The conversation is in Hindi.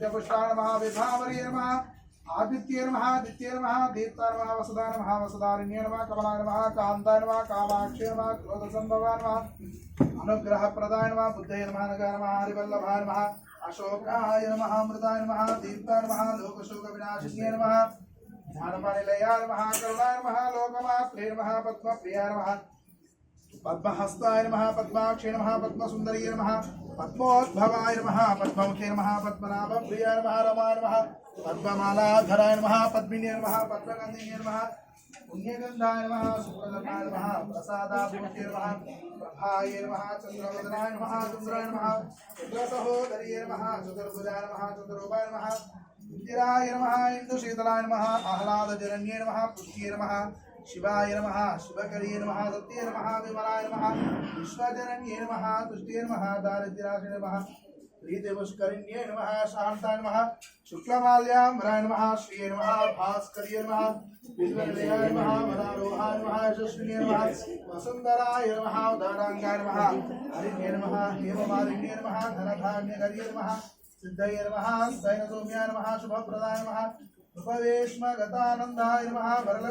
नित्यपुष्टाय नमः। विभावर्ये नमः आदित्ये नमः आदित्ये नमः दीप्ताय नमः वसुदाय नमः वसुदारिण्ये नमः कमलाय नमः, कान्ताय नमः, कामाक्षे नमः क्रोधसम्भवाय नमः, अनुग्रहप्रदाय नमः, बुद्धये नमः, नगाय नमः, हरिवल्लभाय नमः, अशोकाय नमः, अमृताय नमः, दीप्ताय नमः, लोकशोकविनाशिन्ये नमः ज्ञानपानिलयाय नमः, करुणाय नमः लोकमात्रे नमः, पद्मप्रियाय नमः। पद्महस्ताय नमः, पद्माक्षे नमः पद्मसुन्दरी नमः, पद्मोद्भवाय नमः, पद्ममुखे नमः, पद्मनाभप्रियाय नमः, रमाय नमः, पद्ममालाधराय नमः, पद्मिन्ये नमः, पद्मगन्धिन्ये नमः, पुण्यगन्धाय नमः सुप्रदमाय नमः, प्रसादाभिमुखे नमः, प्रभाय नमः चन्द्रवदनाय नमः, चन्द्राय नमः, चन्द्रसहोदर्ये नमः, चतुर्भुजाय नमः चतुरूपाय नमः, इन्दिराय नमः, इन्दुशीतलाय नमः आह्लादजरण्ये नमः पुष्ये नमः शिवाय नमः शिवकर्ये नमः, सत्ये नमः, विमलाय नमः, विश्वजनन्ये नमः तुष्टे नमः दारिद्र्याशिने नमः, प्रीतिपुष्करिण्ये नमः, शान्ताय नमः, शुक्लमाल्याम्बराय नमः, श्रिये नमः, भास्कर्ये नमः बिल्वनिलयाय नमः यशस्विने उदाराङ्गाय हरिण्ये हेममालिन्ये सिद्धये सैनसौम्याय शुभप्रदाय वरलक्ष्मी